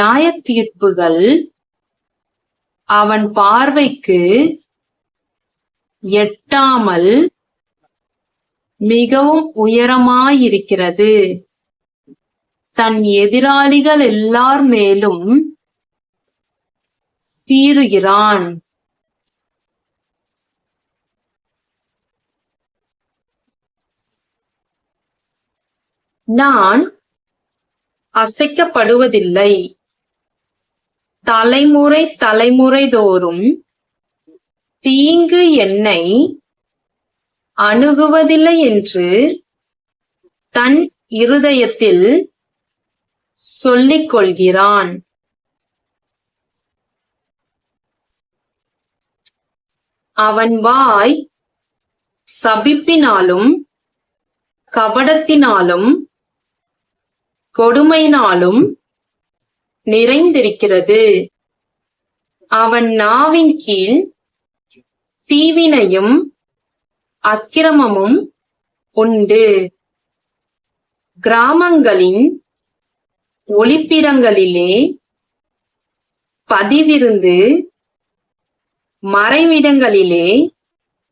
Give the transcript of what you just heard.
நியாயத்தீர்ப்புகள் அவன் பார்வைக்கு எட்டாமல் மிகவும் உயரமாயிருக்கிறது. தன் எதிராளிகள் எல்லார் மேலும் சீறுகிறான். நான் அசைக்கப்படுவதில்லை. தலைமுறை தலைமுறைதோறும் தீங்கு என்னை அணுகுவதில்லை என்று தன் இருதயத்தில் சொல்லிக் கொள்கிறான் அவன் வாய் சபிப்பினாலும் கபடத்தினாலும் கொடுமையினாலும் நிறைந்திருக்கிறது. அவன் நாவின் கீழ் தீவினையும் அக்கிரமமும் உண்டு. கிராமங்களின் ஒளிப்பிடங்களிலே பதிவிருந்து மறைவிடங்களிலே